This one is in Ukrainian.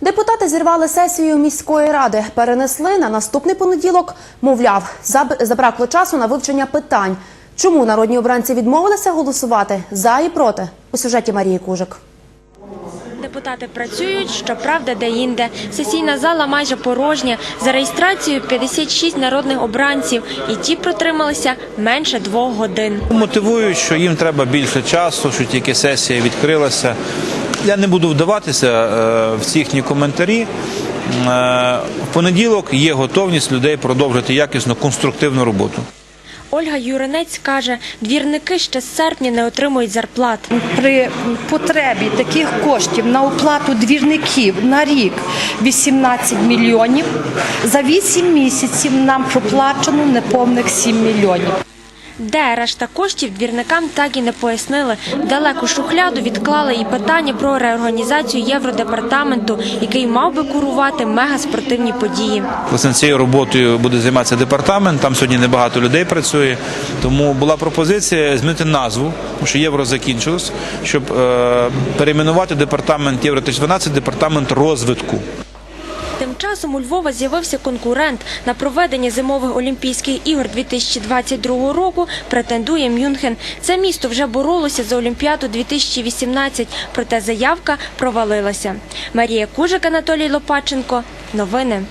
Депутати зірвали сесію міської ради, перенесли на наступний понеділок. Мовляв, забракло часу на вивчення питань. Чому народні обранці відмовилися голосувати за і проти? У сюжеті Марії Кужик. Депутати працюють, щоправда, де-інде. Сесійна зала майже порожня. За реєстрацією 56 народних обранців, і ті протрималися менше двох годин. Мотивують, що їм треба більше часу, що тільки сесія відкрилася. Я не буду вдаватися е, в ці їхні коментарі. Е, В понеділок є готовність людей продовжити якісну конструктивну роботу. Ольга Юринець каже, двірники ще з серпня не отримують зарплат. при потребі таких коштів на оплату двірників на рік 18 мільйонів. За 8 місяців нам проплачено неповних 7 мільйонів. Де решта коштів двірникам так і не пояснили. В Далеку шухляду відклали і питання про реорганізацію Євродепартаменту, який мав би курувати мегаспортивні події. Власне, цією роботою буде займатися департамент. Там сьогодні небагато людей працює. Тому була пропозиція змінити назву, що євро закінчилось, щоб е, перейменувати департамент Євро 2012 департамент розвитку. Часом у Львова з'явився конкурент на проведення зимових Олімпійських ігор 2022 року. Претендує Мюнхен. Це місто вже боролося за Олімпіаду 2018, проте заявка провалилася. Марія Кужик, Анатолій Лопаченко. Новини.